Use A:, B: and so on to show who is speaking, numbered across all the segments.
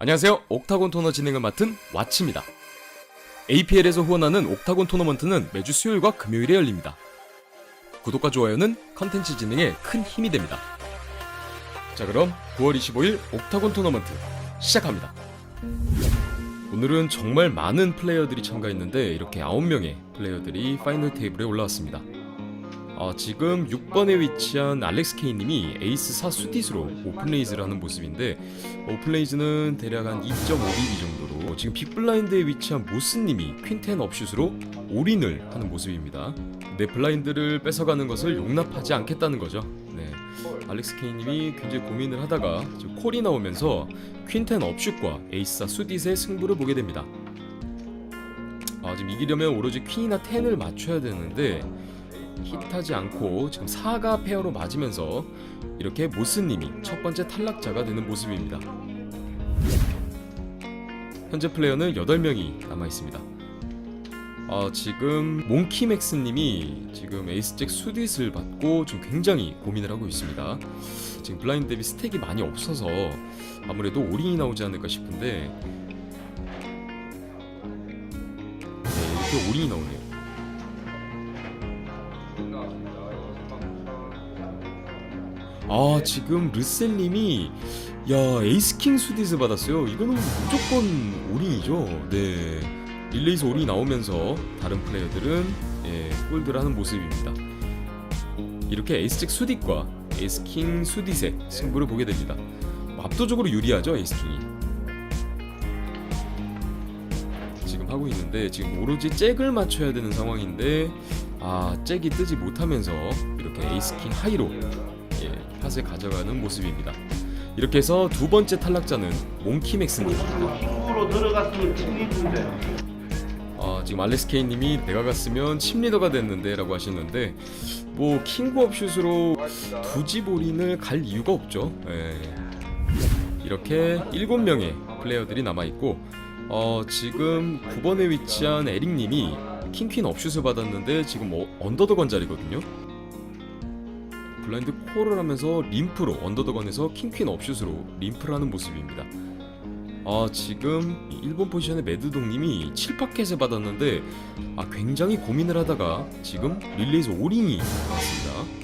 A: 안녕하세요. 옥타곤 토너 진행을 맡은 왓츠입니다. APL에서 후원하는 옥타곤 토너먼트는 매주 수요일과 금요일에 열립니다. 구독과 좋아요는 컨텐츠 진행에 큰 힘이 됩니다. 자 그럼 9월 25일 옥타곤 토너먼트 시작합니다. 오늘은 정말 많은 플레이어들이 참가했는데 이렇게 9명의 플레이어들이 파이널 테이블에 올라왔습니다. 아, 지금 6번에 위치한 알렉스 K님이 에이스 4 수디스로 오픈레이즈를 하는 모습인데 오픈레이즈는 대략 한 2.5BB 정도로 지금 빅블라인드에 위치한 모스님이 퀸텐 업슛으로 올인을 하는 모습입니다. 내 블라인드를 뺏어가는 것을 용납하지 않겠다는 거죠. 네. 알렉스 K님이 굉장히 고민을 하다가 콜이 나오면서 퀸텐 업슛과 에이스 4 수디스의 승부를 보게 됩니다. 아, 지금 이기려면 오로지 퀸이나 텐을 맞춰야 되는데 힛하지 않고 지금 사가 페어로 맞으면서 이렇게 모스님이 첫 번째 탈락자가 되는 모습입니다. 현재 플레이어는 8명이 남아 있습니다. 아, 지금 몽키맥스님이 지금 에이스잭 수디스를 받고 좀 굉장히 고민을 하고 있습니다. 지금 블라인드 대비 스택이 많이 없어서 아무래도 올인이 나오지 않을까 싶은데 네, 이렇게 올인이 나오네요. 아 지금 르셀님이 야 에이스킹 수디스 받았어요. 이거는 무조건 올인이죠. 네. 릴레이스 올인이 나오면서 다른 플레이어들은 예, 홀드를 하는 모습입니다. 이렇게 에이스잭 수디과 에이스킹 수디의 승부를 보게 됩니다. 압도적으로 유리하죠 에이스킹이. 지금 하고 있는데 지금 오로지 잭을 맞춰야 되는 상황인데 아 잭이 뜨지 못하면서 이렇게 에이스킹 하이로 예, 팟을 가져가는 모습입니다. 이렇게 해서 두 번째 탈락자는 몽키맥스입니다.
B: 로 들어갔으면 팀리드인데
A: 아, 지금 알렉스 케이님이 내가 갔으면 침리더가 됐는데라고 하셨는데 뭐 킹구 업 슛으로 두집 올인을 갈 이유가 없죠. 예. 이렇게 7명의 플레이어들이 남아 있고 어, 지금 9번에 위치한 에릭님이 킹퀸 업슛을 받았는데 지금 어, 언더더 건 자리거든요. 블라인드 콜을 하면서 림프로 언더더건에서 킹퀸 업슛으로 림프를 하는 모습입니다. 아 지금 1번 포지션의 매드동님이 7파켓을 받았는데 아 굉장히 고민을 하다가 지금 릴레이즈 올인이 나왔습니다.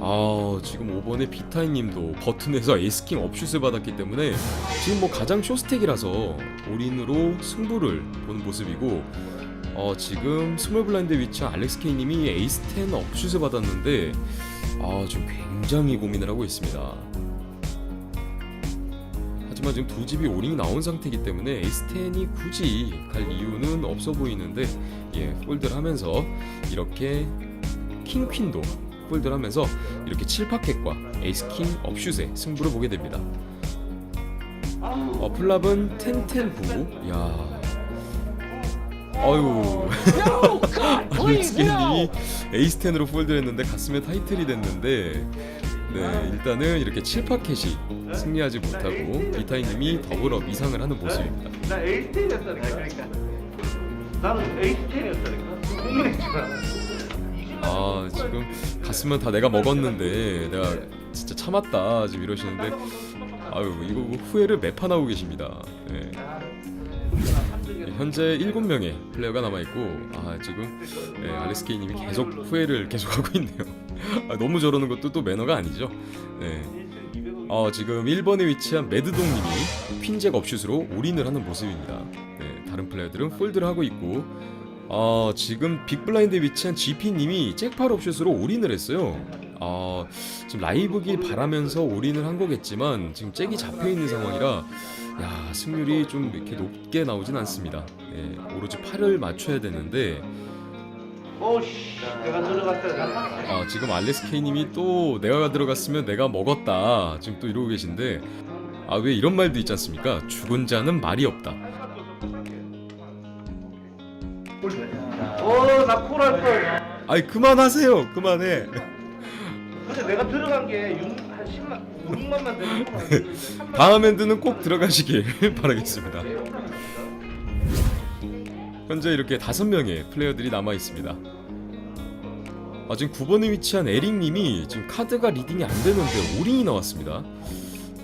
A: 아 지금 5번의 비타이님도 버튼에서 에이스킹 업슛을 받았기 때문에 지금 뭐 가장 쇼스택이라서 올인으로 승부를 보는 모습이고 어, 지금 스몰 블라인드에 위치한 알렉스 K님이 에이스 10 업슛을 받았는데 아, 좀 굉장히 고민을 하고 있습니다. 하지만 지금 두 집이 올인이 나온 상태이기 때문에 에이스 10이 굳이 갈 이유는 없어 보이는데 예, 폴드를 하면서 이렇게 킹퀸도 폴드를 하면서 이렇게 7파켓과 에이스 킹 업슛의 승부를 보게 됩니다. 어, 플랍은 10-10 부부. 야. 어유. 알렉스케님이 에이스 10으로 폴드를 했는데 가슴에 타이틀이 됐는데 네 일단은 이렇게 7파켓이 승리하지 못하고 비타이님이 더불어 미상을 하는 모습입니다.
B: 나 에이스텐이었다니까 그러니까 나는 에이스텐이었다니까 아
A: 지금 갔으면 다 내가 먹었는데 내가 진짜 참았다 지금 이러시는데 아유 이거 후회를 매판 하고 계십니다. 네. 현재 7명의 플레이어가 남아있고 아 지금 예, 알렉스 케이님이 계속 후회를 계속하고 있네요. 아, 너무 저러는 것도 또 매너가 아니죠? 네. 어, 지금 1번에 위치한 매드동님이 퀸잭 업슛으로 올인을 하는 모습입니다. 네, 다른 플레이어들은 폴드를 하고 있고 어, 지금 빅블라인드에 위치한 GP님이 잭팔 업슛으로 올인을 했어요. 어, 지금 라이브길 바라면서 올인을 한 거겠지만 지금 잭이 잡혀있는 상황이라 야 승률이 좀 이렇게 높게 나오진 않습니다. 예, 오로지 팔을 맞춰야 되는데
B: 오씨 내가 들어갔다
A: 아, 지금 알레스 K님이 또 내가 들어갔으면 내가 먹었다 지금 또 이러고 계신데 아 왜 이런 말도 있지 않습니까? 죽은 자는 말이 없다.
B: 오나 콜할 걸
A: 아이 그만하세요, 그만해.
B: 근데 내가 들어간 게한 10만 6만만 되는 거
A: 다음 엔드는 꼭 들어가시길 바라겠습니다. 현재 이렇게 다섯 명의 플레이어들이 남아 있습니다. 아, 지금 9번에 위치한 에릭님이 지금 카드가 리딩이 안 되는데 올인이 나왔습니다.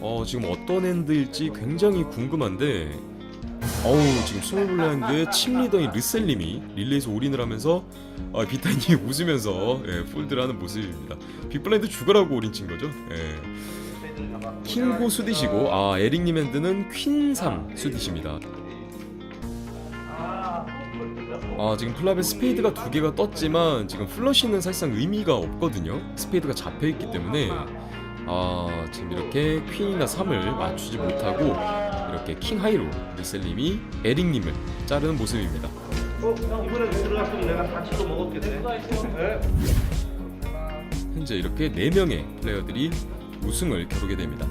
A: 어, 지금 어떤 핸드일지 굉장히 궁금한데, 어우, 지금 스몰 블라인드의 침 리더인 르셀님이 릴레이에서 올인을 하면서 아, 비타님이 웃으면서 예, 폴드를 하는 모습입니다. 빅블라인드 죽어라고 올인 친 거죠. 예. 킹고 수디시고, 아, 에릭님 핸드는 퀸3 수디십니다. 아 지금 플랍에 스페이드가 두 개가 떴지만 지금 플러시는 사실상 의미가 없거든요. 스페이드가 잡혀 있기 때문에 아 지금 이렇게 퀸이나 3을 맞추지 못하고 이렇게 킹 하이로 리셀님이 에릭님을 자르는 모습입니다.
B: 어? 형 이번에 들어갔으면 내가 4치로 먹었겠네 네?
A: 현재 이렇게 4명의 플레이어들이 우승을 겨루게 됩니다.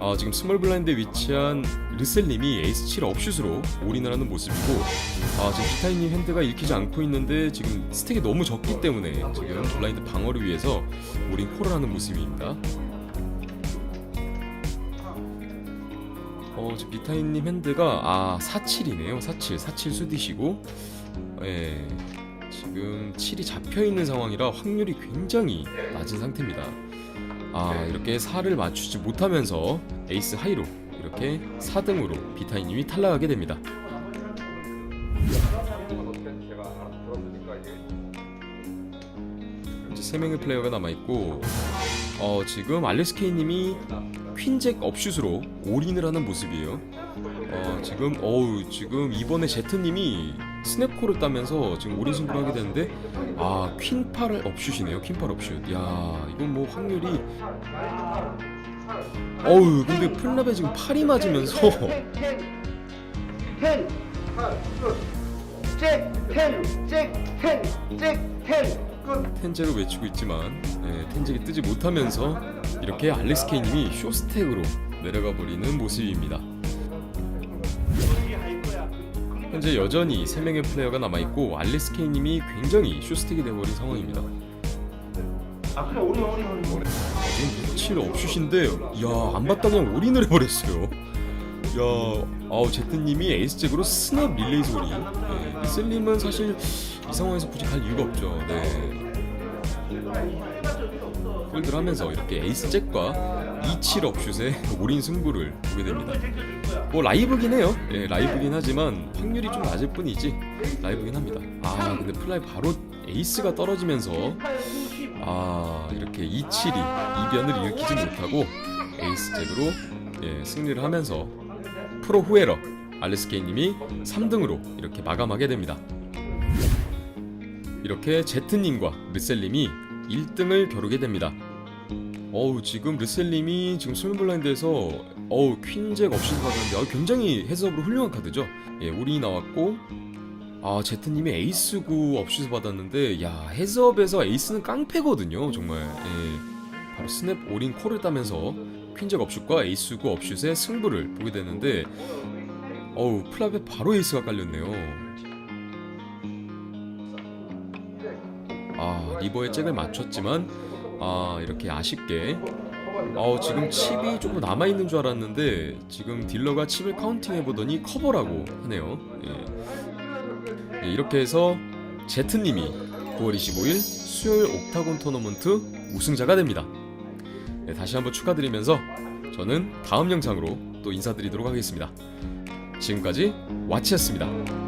A: 아, 지금 스몰 블라인드에 위치한 르셀님이 에이스 7 업슛으로 올인을 하는 모습이고 아, 지금 비타이님 핸드가 읽히지 않고 있는데 지금 스택이 너무 적기 때문에 지금 블라인드 방어를 위해서 올인 콜을 하는 모습입니다. 어, 지금 비타이님 핸드가 아, 47이네요. 47, 47 수디시고 예. 지금 7이 잡혀 있는 상황이라 확률이 굉장히 낮은 상태입니다. 아, 이렇게 4를 맞추지 못하면서 에이스 하이로 이렇게 4등으로 비타이님이 탈락하게 됩니다. 이제 3명의 플레이어가 남아있고 어, 지금 알렉스케이님이 퀸잭 업슛으로 올인을 하는 모습이에요. 어, 지금 어우 지금 이번에 제트님이 스냅코를 따면서 지금 승부를 하게 되는데 아 퀸팔 업슛이네요. 퀸팔 업슛. 야 이건 뭐 확률이 어우 근데 플랍에 지금 팔이 맞으면서
B: 텐! 잭! 텐! 잭! 텐! 잭! 텐! 끝!
A: 텐제로 외치고 있지만 예, 텐제가 뜨지 못하면서 이렇게 알렉스 케이님이 쇼스택으로 내려가 버리는 모습입니다. 현재 여전히 3명의 플레이어가 남아있고 알렉스 케이님이 굉장히 쇼스택이 되어버린 상황입니다.
B: 아 그래 오리 오리 오리
A: 지금 7 업슛인데 야 안 봤다 그냥 올인을 해버렸어요. 야 아우 제트님이 에이스잭으로 스냅 릴레이 소리. 네, 리셀님은 사실 이 상황에서 굳이 갈 이유가 없죠. 네. 홀드를 하면서 이렇게 에이스잭과 27 업 슛의 올인 승부를 보게 됩니다. 뭐 라이브긴 해요. 예, 라이브긴 하지만 확률이 좀 낮을 뿐이지 라이브긴 합니다. 아 근데 플라이 바로 에이스가 떨어지면서 아 이렇게 27이 이변을 일으키지 못하고 에이스잭으로 예, 승리를 하면서 프로 후에러 알레스케이님이 3등으로 이렇게 마감하게 됩니다. 이렇게 제트님과 르셀님이 1등을 겨루게 됩니다. 어우 지금 르셀님이 지금 스몰블라인드에서 어우 퀸잭 없이 받았는데 어, 굉장히 해석으로 훌륭한 카드죠. 예, 올인이 나왔고 아 제트님이 에이스 9 업슛을 받았는데 야 해즈업에서 에이스는 깡패거든요 정말 예, 바로 스냅 올인 콜을 따면서 퀸잭 업슛과 에이스 9 업슛의 승부를 보게 되는데 어우 플랍에 바로 에이스가 깔렸네요 아 리버의 잭을 맞췄지만 아 이렇게 아쉽게 어 지금 칩이 조금 남아있는 줄 알았는데 지금 딜러가 칩을 카운팅해보더니 커버라고 하네요 예. 예, 이렇게 해서 제트님이 9월 25일 수요일 옥타곤 토너먼트 우승자가 됩니다. 네, 다시 한번 축하드리면서 저는 다음 영상으로 또 인사드리도록 하겠습니다. 지금까지 와치였습니다.